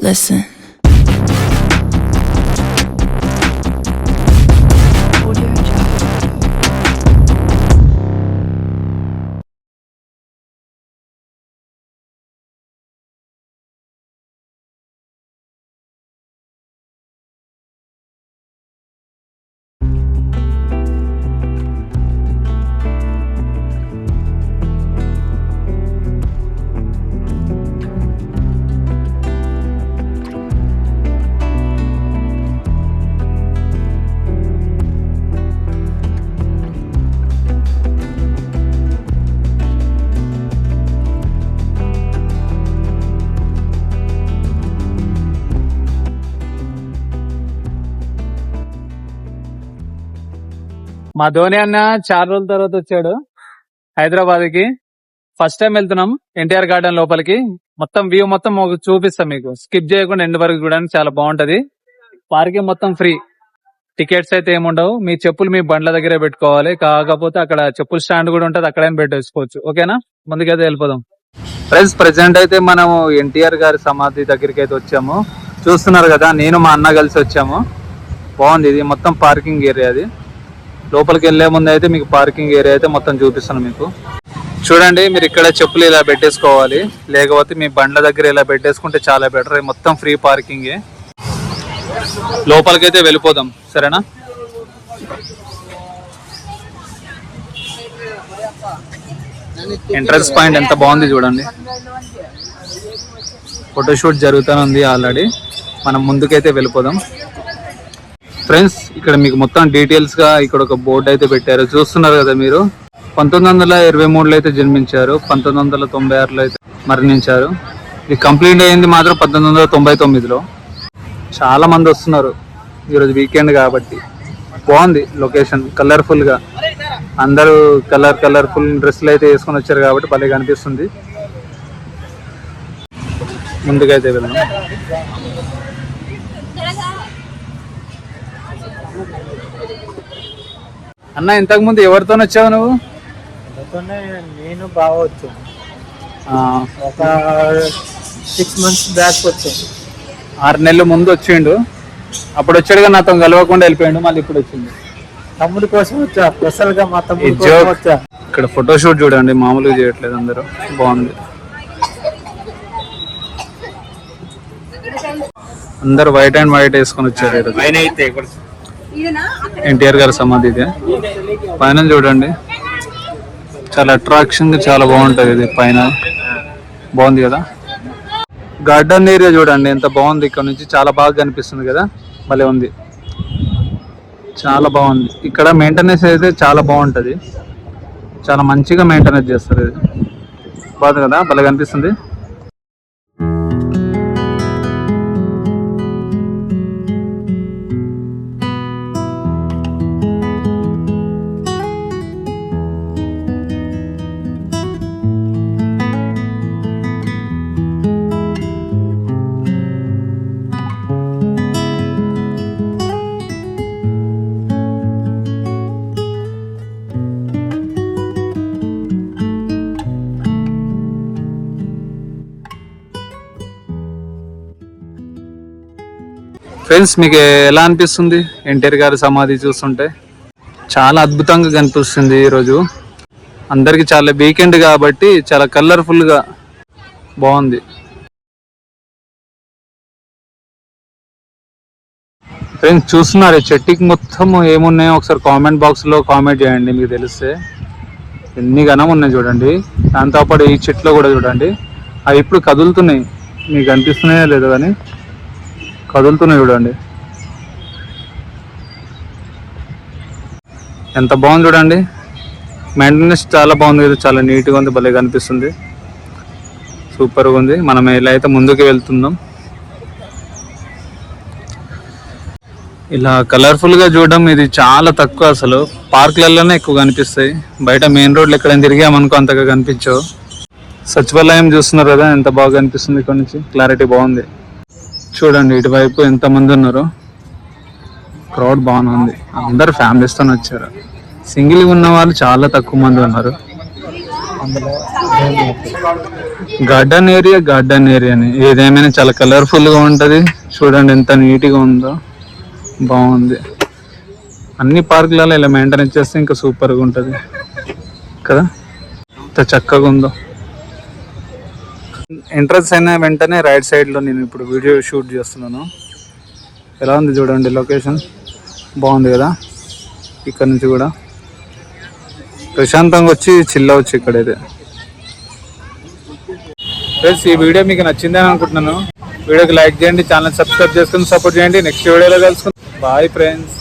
Listen. మా ధోని అన్న చాలా రోజుల తర్వాత వచ్చాడు హైదరాబాద్కి ఫస్ట్ టైం వెళ్తున్నాం ఎన్టీఆర్ గార్డెన్ లోపలికి. మొత్తం వ్యూ మొత్తం చూపిస్తాం మీకు. స్కిప్ చేయకుండా ఎండ్ వరకు చూడడానికి చాలా బాగుంటది. పార్కింగ్ మొత్తం ఫ్రీ టికెట్స్ అయితే ఏముండవు మీ చెప్పులు మీ బండ్ల దగ్గరే పెట్టుకోవాలి. కాకపోతే అక్కడ చెప్పుల స్టాండ్ కూడా ఉంటది. అక్కడైనా పెట్టేసుకోవచ్చు. ఓకేనా? ముందుకైతే వెళ్ళిపోదాం. ఫ్రెండ్స్ ప్రెసెంట్ అయితే మనము ఎన్టీఆర్ గారి సమాధి దగ్గరికి అయితే వచ్చాము. చూస్తున్నారు కదా నేను మా అన్న కలిసి వచ్చాము. బాగుంది. ఇది మొత్తం పార్కింగ్ ఏరియా అది. లోపలికి వెళ్ళే ముందు అయితే మీకు పార్కింగ్ ఏరియా అయితే మొత్తం చూపిస్తాను మీకు. చూడండి మీరు ఇక్కడ చెప్పులు ఇలా పెట్టేసుకోవాలి. లేకపోతే మీ బండ్ల దగ్గర ఇలా పెట్టేసుకుంటే చాలా బెటర్ మొత్తం ఫ్రీ పార్కింగ్ లోపలికి అయితే వెళ్ళిపోదాం. సరేనా? ఎంట్రన్స్ పాయింట్ ఎంత బాగుంది చూడండి. ఫోటోషూట్ జరుగుతూనే ఉంది ఆల్రెడీ మనం ముందుకైతే వెళ్ళిపోదాం. ఫ్రెండ్స్ ఇక్కడ మీకు మొత్తం డీటెయిల్స్గా ఇక్కడ ఒక బోర్డు అయితే పెట్టారు. చూస్తున్నారు కదా మీరు? పంతొమ్మిది వందల ఇరవై మూడులో అయితే జన్మించారు. పంతొమ్మిది వందల తొంభై ఆరులో అయితే మరణించారు. ఇది కంప్లీట్ అయింది మాత్రం పంతొమ్మిది వందల తొంభై తొమ్మిదిలో. చాలా మంది వస్తున్నారు ఈరోజు వీకెండ్ కాబట్టి. బాగుంది లొకేషన్ కలర్ఫుల్గా అందరూ కలర్ కలర్ఫుల్ డ్రెస్సులు అయితే వేసుకొని వచ్చారు కాబట్టి భలే కనిపిస్తుంది. ముందుకైతే వెళ్దాం. అన్న ఇంతకు ముందు ఎవరితో వచ్చావు నువ్వు? నేను బాగా వచ్చాను ఆ, ఒక సిక్స్ మంత్స్ బ్యాక్ వచ్చాను ఆరు నెలల ముందు వచ్చిండు. అప్పుడు వచ్చాడుగా నాతో కలవకుండా వెళ్ళిపోయాడు మళ్ళీ ఇప్పుడు వచ్చిండు. తమ్ముడి కోసం వచ్చా? స్పెషల్గా మా తమ్ముడి కోసం. వచ్చా? ఇక్కడ ఫోటోషూట్ చూడండి మామూలుగా చేయట్లేదు అందరూ. బాగుంది. అందరు వైట్ అండ్ వైట్ వేసుకొని వచ్చారు. ఎన్టీఆర్ గారి సమాధి ఇది. పైన చూడండి. చాలా అట్రాక్షన్గా చాలా బాగుంటుంది ఇది పైన. బాగుంది కదా? గార్డెన్ ఏరియా చూడండి ఎంత బాగుంది. ఇక్కడ నుంచి చాలా బాగా కనిపిస్తుంది కదా? భలే ఉంది. చాలా బాగుంది. ఇక్కడ మెయింటెనెన్స్ అయితే చాలా బాగుంటది. చాలా మంచిగా మెయింటెనెన్స్ చేస్తారు ఇది. బాగుంది కదా? భలే కనిపిస్తుంది. ఫ్రెండ్స్ మీకు ఎలా అనిపిస్తుంది? ఎన్టీఆర్ గారి సమాధి చూస్తుంటే? చాలా అద్భుతంగా కనిపిస్తుంది ఈరోజు. అందరికీ చాలా వీకెండ్ కాబట్టి చాలా కలర్ఫుల్గా బాగుంది. ఫ్రెండ్స్ చూస్తున్నారు చెట్టుకి మొత్తం ఏమున్నాయో ఒకసారి కామెంట్ బాక్స్లో కామెంట్ చేయండి మీకు తెలిస్తే. ఎన్ని గనం ఉన్నాయి చూడండి. దాంతోపాటు ఈ చెట్లు కూడా చూడండి. అవి ఇప్పుడు కదులుతున్నాయి. మీకు అనిపిస్తున్నాయో లేదో కానీ కదులుతున్నాయి చూడండి. ఎంత బాగుంది చూడండి. మెయింటెనెన్స్ చాలా బాగుంది కదా చాలా నీట్గా ఉంది భలే కనిపిస్తుంది. సూపర్గా ఉంది. మనం ఇలా అయితే ముందుకు వెళ్తున్నాం. ఇలా కలర్ఫుల్గా చూడడం ఇది చాలా తక్కువ అసలు. పార్కులలోనే ఎక్కువ కనిపిస్తాయి. బయట మెయిన్ రోడ్లు ఎక్కడైనా తిరిగామనుకో అంతగా కనిపించవు. సచివాలయం చూస్తున్నారు కదా ఎంత బాగా కనిపిస్తుంది ఇక్కడ నుంచి. క్లారిటీ బాగుంది. చూడండి ఇటువైపు ఎంత మంది ఉన్నారు. క్రౌడ్ బాగుంది ఉంది. అందరు ఫ్యామిలీస్తో వచ్చారు. సింగిల్ ఉన్న వాళ్ళు చాలా తక్కువ మంది ఉన్నారు. గార్డెన్ ఏరియా గార్డెన్ ఏరియాని ఏదేమైనా చాలా కలర్ఫుల్గా గా ఉంటది. చూడండి ఎంత నీట్గా ఉందో. బాగుంది. అన్ని పార్కులలో ఇలా మెయింటెనెన్స్ చేస్తే ఇంకా సూపర్గా ఉంటది. కదా? ఎంత చక్కగా ఉందో. ఎంట్రన్స్ అయిన వెంటనే రైట్ సైడ్లో నేను ఇప్పుడు వీడియో షూట్ చేస్తున్నాను. ఎలా ఉంది చూడండి లొకేషన్ బాగుంది కదా? ఇక్కడ నుంచి కూడా. ప్రశాంతంగా వచ్చి చిల్ అవచ్చు ఇక్కడైతే. ఫ్రెండ్స్ ఈ వీడియో మీకు నచ్చిందని అనుకుంటున్నాను. వీడియోకి లైక్ చేయండి ఛానల్ సబ్స్క్రైబ్ చేసుకుని సపోర్ట్ చేయండి. నెక్స్ట్ వీడియోలో కలుసుకుందాం. Bye friends